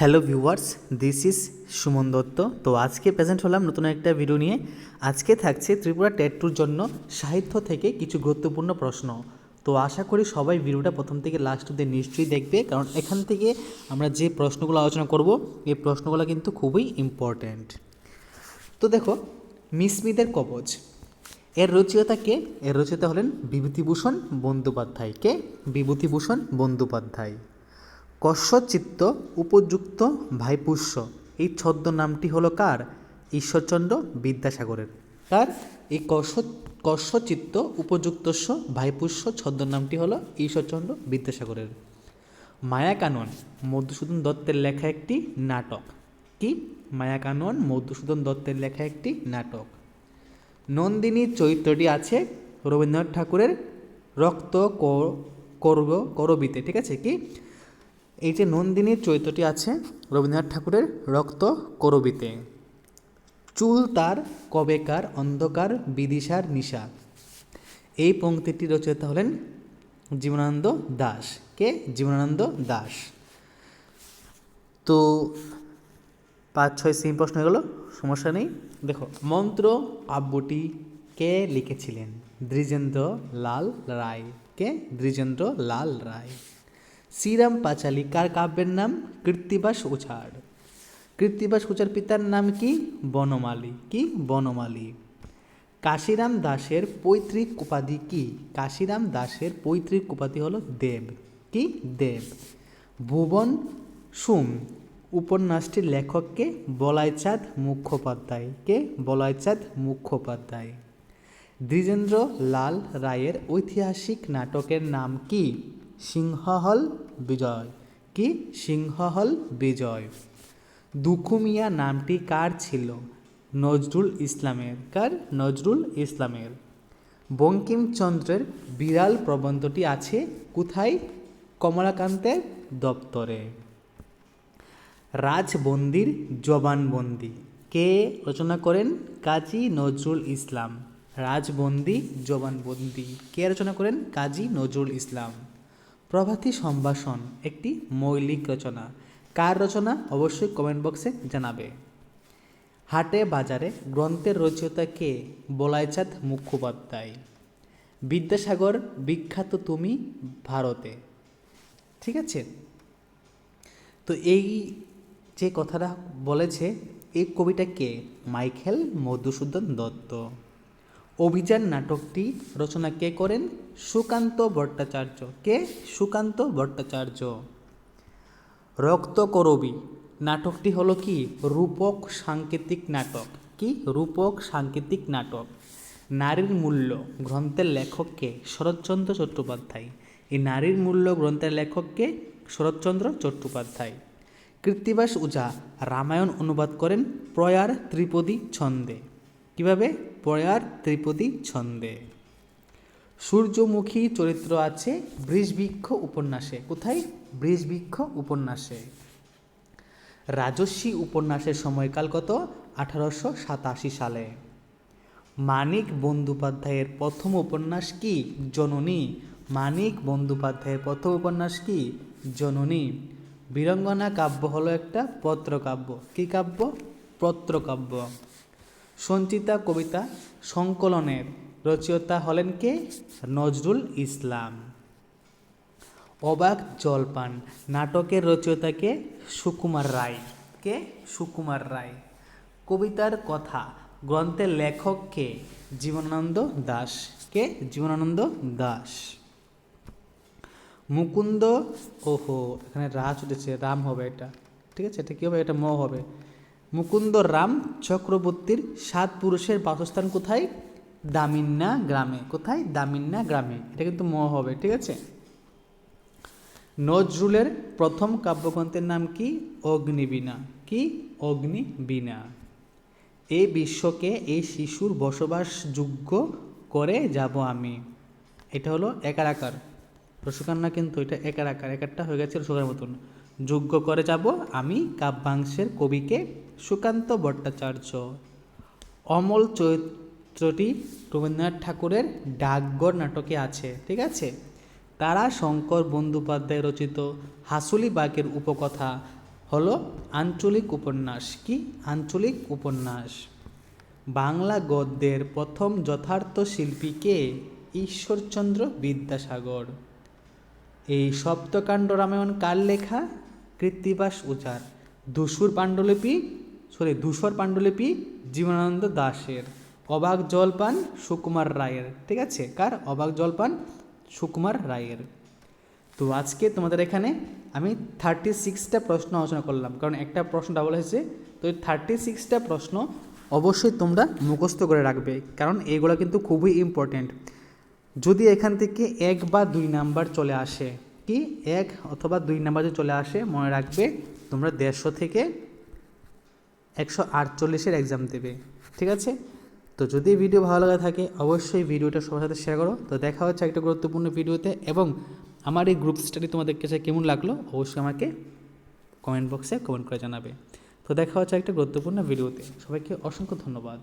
Hello viewers, this is Suman Dutta. তো আজকে present হলাম নতুন একটা ভিডিও নিয়ে। আজকে থাকছে ত্রিপুরা টেট টুর জন্য সাহিত্য থেকে কিছু গুরুত্বপূর্ণ প্রশ্ন। তো আশা করি সবাই ভিডিওটা প্রথম থেকে লাস্ট অব্দি নিশ্চয়ই দেখবে, কারণ এখান থেকে আমরা যে প্রশ্নগুলো আলোচনা করব, এই প্রশ্নগুলো কিন্তু খুবই ইম্পর্ট্যান্ট তো দেখো মিসমিদের কবচ। এর রচয়িতা কে? এর রচয়িতা হলেন বিভূতিভূষণ বন্দ্যোপাধ্যায়। কে? বিভূতিভূষণ বন্দ্যোপাধ্যায়। কস্যচিত্ত উপযুক্ত ভাইপুষ্য। এই ছদ্ম নামটি হলো কার? ঈশ্বরচন্দ্র বিদ্যাসাগরের। কার? এই কস্য, কস্যচিত্ত উপযুক্তস্য ভাইপুষ্য ছদ্ম নামটি হলো ঈশ্বরচন্দ্র বিদ্যাসাগরের। মায়াকানন মধুসূদন দত্তের লেখা একটি নাটক। কি? মায়াকানন মধুসূদন দত্তের লেখা একটি নাটক। নন্দিনী চরিত্রটি আছে রবীন্দ্রনাথ ঠাকুরের রক্ত করব, করবিতে, ঠিক আছে? কি? এই যে নন্দিনীর চরিত্রটি আছে, রবীন্দ্রনাথ ঠাকুরের রক্ত করবিতে। চুল তার, কবেকার, অন্ধকার, বিদিশার নিশা। এই পঙ্ক্তিটি রচয়িতা হলেন জীবনানন্দ দাস। কে? জীবনানন্দ দাস। তো পাঁচ, ছয় সিম প্রশ্ন গেলো, সমস্যা নেই। দেখো, মন্ত্র কাব্যটি কে লিখেছিলেন? দ্বিজেন্দ্র লাল রায়। কে? দ্বিজেন্দ্র লাল রায়। শ্রীরাম পাঁচালী, কার কাব্যের নাম? কৃত্তিবাস উচার কৃত্তিবাস উচার পিতার নাম কি? বনমালী। কি? বনমালী। কাশিরাম দাসের পৈতৃক উপাধি কি? কাশিরাম দাসের পৈতৃক উপাধি হলো দেব। কি? দেব। ভুবন সুম। উপন্যাসটির লেখককে বলাইচাঁদ মুখোপাধ্যায়। কে? বলাইচাঁদ মুখোপাধ্যায়। দ্বিজেন্দ্র লাল রায়ের ঐতিহাসিক নাটকের নাম কি? সিংহহল বিজয়। কি সিংহহল বিজয়? দুখুমিয়া নামটি কার ছিল? নজরুল ইসলামের। কার? নজরুল ইসলামের। বঙ্কিমচন্দ্রের বিড়াল প্রবন্ধটি আছে কোথায়? কমলাকান্তের দপ্তরে। রাজবন্দির জবানবন্দি। কে রচনা করেন? কাজী নজরুল ইসলাম। রাজবন্দি জবানবন্দি। কে রচনা করেন? কাজী নজরুল ইসলাম। প্রভাতী সম্ভাষণ একটি মৌলিক রচনা। কার রচনা? অবশ্যই কমেন্ট বক্সে জানাবে। হাটে বাজারে গ্রন্থের রচয়িতা কে? বলাইচাঁদ মুখোপাধ্যায়। বিদ্যাসাগর, বিখ্যাত তুমি ভারতে। ঠিক আছে? তো এই যে কথাটা বলেছে, এই কবিটা কে? মাইকেল মধুসূদন দত্ত। অভিযান নাটকটি রচনা কে করেন? সুকান্ত ভট্টাচার্য। কে? সুকান্ত ভট্টাচার্য। রক্তকরবী নাটকটি হলো কি? রূপক সাংকেতিক নাটক। কি? রূপক সাংকেতিক নাটক। নারীর মূল্য। গ্রন্থের লেখককে শরৎচন্দ্র চট্টোপাধ্যায়। এই নারীর মূল্য গ্রন্থের লেখককে শরৎচন্দ্র চট্টোপাধ্যায়। কৃত্তিবাস উজা। রামায়ণ অনুবাদ করেন প্রয়ার ত্রিপদী ছন্দে। কীভাবে? প্রয়ার ত্রিপদী ছন্দে। সূর্যমুখী চরিত্র আছে বৃষবৃক্ষ উপন্যাসে। কোথায়? বৃষবৃক্ষ উপন্যাসে। রাজস্বী উপন্যাসের সময়কাল কত? আঠারোশো সাতাশি সালে। মানিক বন্দ্যোপাধ্যায়ের প্রথম উপন্যাস কি? জননী। মানিক বন্দ্যোপাধ্যায়ের প্রথম উপন্যাস কি? জননী। বীরঙ্গনা কাব্য হলো একটা পত্রকাব্য। কি কাব্য? পত্রকাব্য সঞ্চিতা কবিতা সংকলনের রচয়িতা হলেন কে? নজরুল ইসলাম। অবাক জলপান নাটকের রচয়িতাকে সুকুমার রায়। কে? সুকুমার রায়। কবিতার কথা গ্রন্থের লেখক কে? জীবনানন্দ দাস। কে? জীবনানন্দ দাস। মুকুন্দ, ওহো, এখানে রাজ উঠেছে, রাম হবে এটা। ঠিক আছে, এটা কী হবে? এটা ম হবে। মুকুন্দ রাম চক্রবর্তীর সাত পুরুষের বাসস্থান কোথায়? দামিন্না গ্রামে। কোথায়? দামিন্না গ্রামে। এটা কিন্তু ম হবে, ঠিক আছে? নজরুলের প্রথম কাব্যগ্রন্থের নাম কি? অগ্নিবীণা। কি? অগ্নিবীণা। এই বিশ্বকে এই শিশুর বসবাসযোগ্য করে যাব আমি। এটা হলো একার আকার। রসুকার না কিন্তু এটা একার আকার। একারটা হয়ে গেছে রসুকার মতন। যোগ্য করে যাব আমি কাব্যাংশের কবিকে সুকান্ত ভট্টাচার্য। অমল চরিত্রটি রবীন্দ্রনাথ ঠাকুরের ডাকঘর নাটকে আছে, ঠিক আছে? তারা শঙ্কর বন্দ্যোপাধ্যায় রচিত হাসুলি বাগের উপকথা হলো আঞ্চলিক উপন্যাস। কি? আঞ্চলিক উপন্যাস। বাংলা গদ্যের প্রথম যথার্থ শিল্পী কে? ঈশ্বরচন্দ্র বিদ্যাসাগর। এই সপ্তকাণ্ড রামায়ণ কার লেখা? কৃত্তিবাস উচার দুসুর পাণ্ডুলিপি সরি ধূসর পাণ্ডুলিপি জীবনানন্দ দাশের। অবাক জলপান সুকুমার রায়ের। ঠিক আছে? কার? অবাক জলপান সুকুমার রায়ের। তো আজকে তোমাদের এখানে আমি থার্টি সিক্সটা প্রশ্ন আলোচনা করলাম। কারণ একটা প্রশ্ন ডাবল হয়েছে। তো এই থার্টি সিক্সটা প্রশ্ন অবশ্যই তোমরা মুখস্থ করে রাখবে। কারণ এইগুলো কিন্তু খুবই ইম্পর্ট্যান্ট যদি এখান থেকে এক বা দুই নাম্বার চলে আসে কি? এক অথবা দুই নাম্বারে চলে আসে, মনে রাখবে তোমরা দেড়শো থেকে একশো আটচল্লিশের এক্সাম দেবে, ঠিক আছে? তো যদি ভিডিও ভালো লাগা থাকে, অবশ্যই ভিডিওটা সবার সাথে শেয়ার করো। তো দেখা হচ্ছে একটা গুরুত্বপূর্ণ ভিডিওতে এবং আমার এই গ্রুপ স্টাডি তোমাদের কাছে কেমন লাগল, অবশ্যই আমাকে কমেন্ট বক্সে কমেন্ট করে জানাবে। তো দেখা হচ্ছে একটা গুরুত্বপূর্ণ ভিডিওতে সবাইকে অসংখ্য ধন্যবাদ।